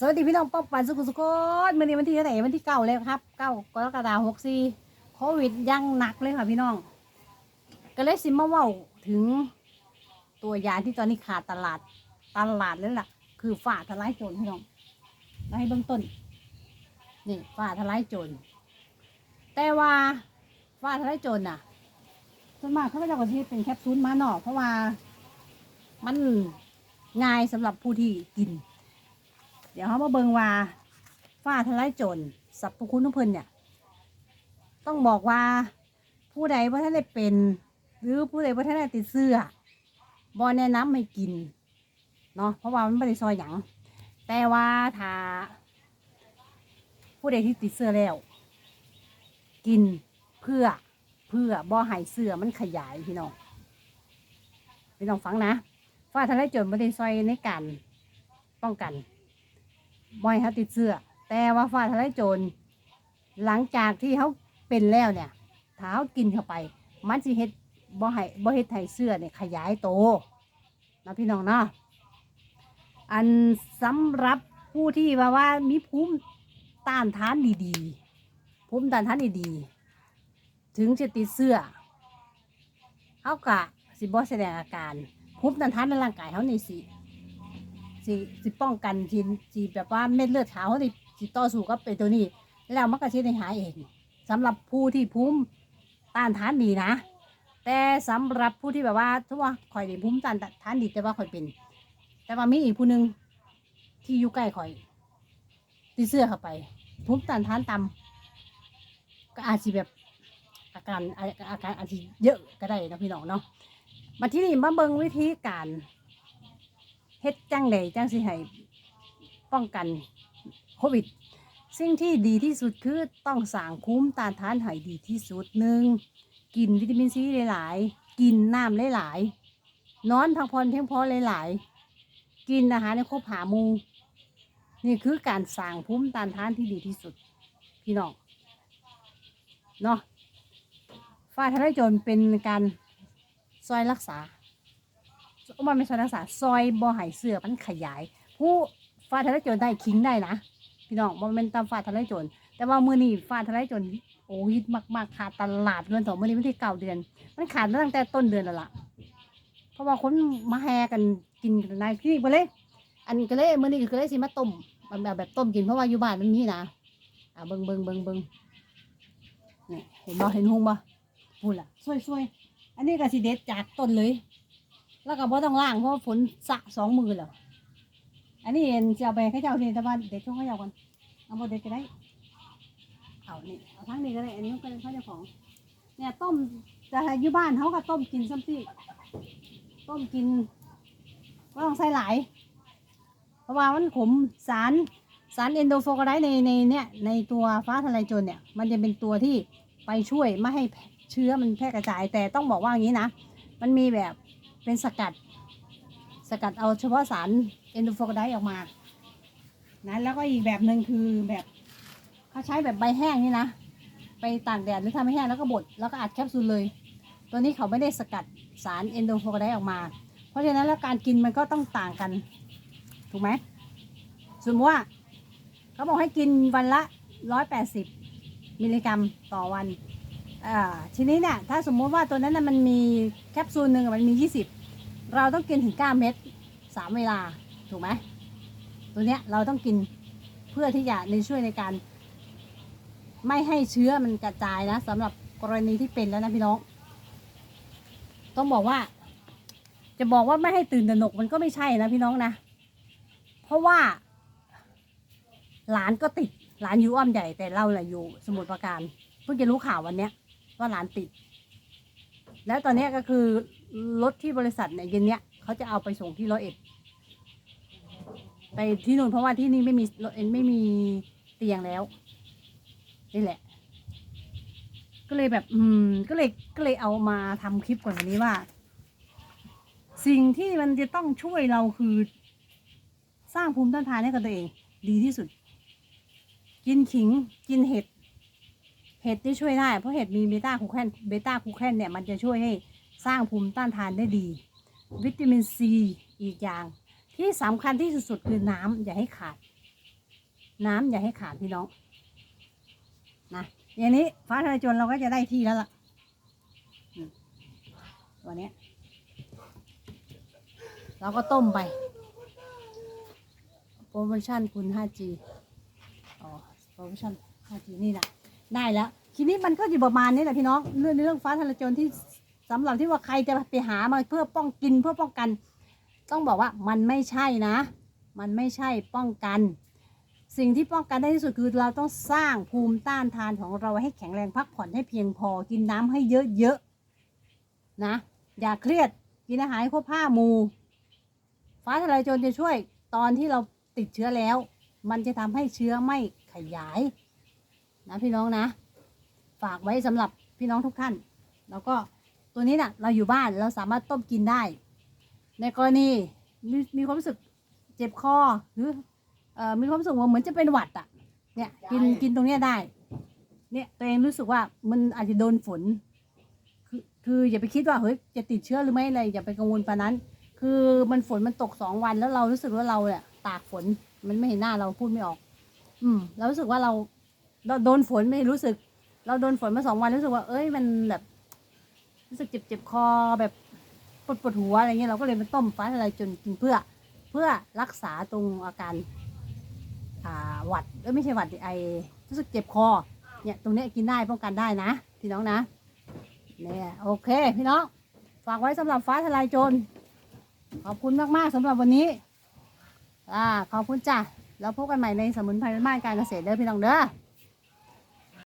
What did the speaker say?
สวัสดีพี่น้องป๊อปปันสุขุสุขนวันนี้วันที่เท่าไหร่วันที่เก้าเลยครับเก้ากรกฎาคมหกสี่โควิดยังหนักเลยค่ะพี่น้อง ก็เลยสิมาว่าถึงตัวยาที่ตอนนี้ขาดตลาดตลาดเลยล่ะ คือฝ่าทลายโจรพี่น้องมาให้เบื้องต้น นี่ฝ่าทลายโจรแต่ว่าฝ่าทลายโจรน่ะส่วนมากเขาก็จะกที่เป็นแคปซูลมาหนอกเพราะว่ามันง่ายสำหรับผู้ที่กิน ดี๋ยวเขามาเบิงว่าฝ้าทลายโจรสรรพคุณของเพิ่นเนี่ย ต้องบอกว่าผู้ใดว่าท่านได้เป็น หรือผู้ใดว่าท่านได้ติดเสื้อบอแนะนำให้กินเนาะเพราะว่ามันไม่ได้ซอยหยังแต่ว่าถ้าผู้ใดที่ติดเสื้อแล้ว กินเพื่อเพื่อบ่ให้เสื้อมันขยายพี่น้องพี่น้องฟังนะฝ้าทลายโจรไม่ได้ซอยในการป้องกัน บ่อยเขาติดเสื้อ แต่ว่าฝ้าทะลายโจรหลังจากที่เขาเป็นแล้วเนี่ยถ้าเขากินเข้าไป มันสิเฮ็ดบ่ให้บ่เฮ็ดให้เสื้อเนี่ยขยายโตนะพี่น้องเนาะอันสำหรับผู้ที่ว่าว่ามีภูมิต้านทานดีๆภูมิต้านทานดีๆถึงจะติดเสื้อเขากะสิบ่แสดงอาการภูมิต้านทานในร่างกายเขาในสิ สิสิป้องกันสิสิแบบว่าเม็ดเลือดขาวเขาสิสิต่อสู้กับไอ้ตัวนี้ แล้วมันก็สิได้หายเองสำหรับผู้ที่ภูมิต้านทานดีนะ แต่สำหรับผู้ที่แบบว่าทุกว่าข่อยได้ภูมิต้านทานดีแต่ว่าข่อยเป็น แต่ว่ามีอีกผู้หนึ่งที่อยู่ใกล้ข่อยติดเสื้อเข้าไปภูมิต้านทานต่ำก็อาจจะแบบอาการอาอาการอาจจะเยอะก็ได้นะพี่น้องเนาะมาที่นี่มาเบิ่งวิธีการ เฮ็ดจังใดจังสิให้ป้องกันโควิด สิ่งที่ดีที่สุดคือต้องสร้างคุ้มต้านทานให้ดีที่สุดหนึ่งกินวิตามินซีหลายๆ กินน้ำหลายๆนอนพักผ่อนเพียงพอหลายๆ กินอาหารในครบหามูนี่คือการสร้างภูมิต้านทานที่ดีที่สุด พี่น้องเนาะฝ้าทะลายโจรเป็นการซอยรักษา มันไม่ใช่รักษาซอยบ่อหายเสือมันขยาย ผู้ฟาดทะเลโจรได้คิงได้นะพี่น้องบ่แมันเป็นตามฟาดทะเลโจรแต่ว่ามือนี้ฟาดทะเลโจรโอ้ฮิตมากๆขาดตลาดเงินต่อมือนี้วันที่เก้าเดือน มันขาดตั้งแต่ต้นเดือนแล้วล่ะเพราะว่าคนมาแห่กันกินกันในที่ไปเลย อันก็เลยมือนี้ก็เลยสิมาต้มมันแบบแบบต้มกินเพราะว่าอยู่บ้านมันมีนะอ่าเบิงเบิงเบิงเบิงนี่เห็นบ่เห็นหงบ่พูดล่ะสวยๆอันนี้ก็สิเด็ดจากต้นเลย แล้วก็บ่ต้องล้างเพราะฝนสะสองมือแล้วอันนี้เห็นจะเอาไปให้เจ้าที่แต่ว่าเด็กช่วงให้เจ้าก่อนเอาบ่เด็กก็ได้เอานี่เอาทั้งนี้ก็ได้อันนี้ก็เป็นข้าวเจ้าของ เนี่ยต้มแต่ถ้าอยู่บ้านเขาก็ต้มกินซ้ำที่ต้มกินก็ต้องใส่หลาย เพราะว่ามันขมสารสารเอนโดโฟกไดในในเนี่ยในตัวฟ้าทะลายโจรเนี่ยมันจะเป็นตัวที่ไปช่วยไม่ให้เชื้อมันแพร่กระจายแต่ต้องบอกว่าอย่างนี้นะ มันมีแบบ เป็นสกัด สกัดเอาเฉพาะสารเอนโดโฟกไดออกมานะแล้วก็อีกแบบหนึ่งคือแบบเขาใช้แบบใบแห้งนี่นะ ไปตากแดดหรือทำให้แห้งแล้วก็บดแล้วก็อัดแคปซูลเลย ตัวนี้เขาไม่ได้สกัดสารเอนโดโฟกไดออกมา เพราะฉะนั้นแล้วการกินมันก็ต้องต่างกัน ถูกไหมสมมติว่าเขาบอกให้กินวันละร้อยแปดสิบมิลลิกรัมต่อวันอ่าทีนี้เนี่ยถ้าสมมุติว่าตัวนั้นน่ะมันมีแคปซูลหนึ่งมันมี 20 เราต้องกินถึง9เม็ด3เวลาถูกไหมตัวเนี้ยเราต้องกินเพื่อที่จะในช่วยในการ ไม่ให้เชื้อมันกระจายนะสำหรับกรณีที่เป็นแล้วนะพี่น้อง ต้องบอกว่า จะบอกว่าไม่ให้ตื่นตระหนกมันก็ไม่ใช่นะพี่น้องนะ เพราะว่า หลานก็ติดหลานอยู่อ้อมใหญ่แต่เราแหละอยู่สมุทรปราการเพิ่งจะรู้ข่าววันเนี้ยว่าหลานติด แล้วตอนนี้ก็คือ รถที่บริษัทเนี่ยเย็นเนี้ยเขาจะเอาไปส่งที่ร้อยเอ็ดไปที่นู่นเพราะว่าที่นี่ไม่มีรถเอ็นไม่มีเตียงแล้วนี่แหละ ก็เลยแบบ อืม ก็เลยก็เลยเอามาทำคลิปก่อนวันนี้ว่า สิ่งที่มันจะต้องช่วยเราคือ สร้างภูมิต้านทานให้กับตัวเอง ดีที่สุด กินขิงกินเห็ด เห็ดที่ช่วยได้ เพราะเห็ดมีเบต้าคูแคนเบต้าคูแคนเนี่ยมันจะช่วยให้ สร้างภูมิต้านทานได้ดี วิตามินซีอีกอย่าง ที่สำคัญที่สุดคือน้ำอย่าให้ขาด น้ำอย่าให้ขาดพี่น้องนะอย่างนี้ฟ้าทลายโจรเราก็จะได้ที่แล้วล่ะตัวนี้เราก็ต้มไปโปรโมชั่นคุณ 5G อ๋อโปรโมชั่น 5G นี่แหละได้แล้ว ทีนี้มันก็อยู่ประมาณนี้แหละพี่น้องเรื่องเรื่องฟ้าทลายโจรที่ สำหรับที่ว่าใครจะไปหามาเพื่อป้องกินเพื่อป้องกัน ต้องบอกว่ามันไม่ใช่นะ มันไม่ใช่ป้องกัน สิ่งที่ป้องกันได้ที่สุดคือเราต้องสร้างภูมิต้านทานของเราให้แข็งแรงพักผ่อนให้เพียงพอกินน้ำให้เยอะๆนะอย่าเครียดกินอาหารครบห้ามู ฟ้าทลายโจรจะช่วยตอนที่เราติดเชื้อแล้ว มันจะทำให้เชื้อไม่ขยาย นะพี่น้องนะ ฝากไว้สำหรับพี่น้องทุกท่าน แล้วก็ ตัวนี้นะ่ะ เราอยู่บ้านเราสามารถต้มกินได้ ในกรณีมีมีความรู้สึกเจ็บคอหรือเอ่อมีความรู้สึกว่าเหมือนจะเป็นหวัดอะ่ะ เนี่ยกินกินตรงเนี้ยได้ เนี่ยตัวเองรู้สึกว่ามันอาจจะโดนฝน คือคืออย่าไปคิดว่าเฮ้ยจะติดเชื้อหรือไม่อะไรอย่าไปกังวลปานนั้น คือมันฝนมันตกสองวันแล้วเรารู้สึกว่าเราเนี่ยตากฝนมันไม่เห็นหน้าเราพูดไม่ออก อืมเรารู้สึกว่าเราเราโดนฝนไม่รู้สึก เราโดนฝนมาสองวันรู้สึกว่า เอ้ยมันแบบ รู้สึกเจ็บเจ็บคอแบบปวดปวดหัวอะไรเงี้ยเราก็เลยมาต้มฟ้าทลายโจนกินเพื่อเพื่อรักษาตรงอาการอ่าหวัดเอ้ยไม่ใช่หวัดไอรู้สึกเจ็บคอเนี่ยตรงนี้กินได้ป้องกันได้นะพี่น้องนะเนี่ยโอเค พี่น้องฝากไว้สำหรับฟ้าทลายโจรขอบคุณมากๆสำหรับวันนี้อ่าขอบคุณจ้ะแล้วพบกันใหม่ในสมุนไพรบ้านการเกษตรเด้อพี่น้องเด้อ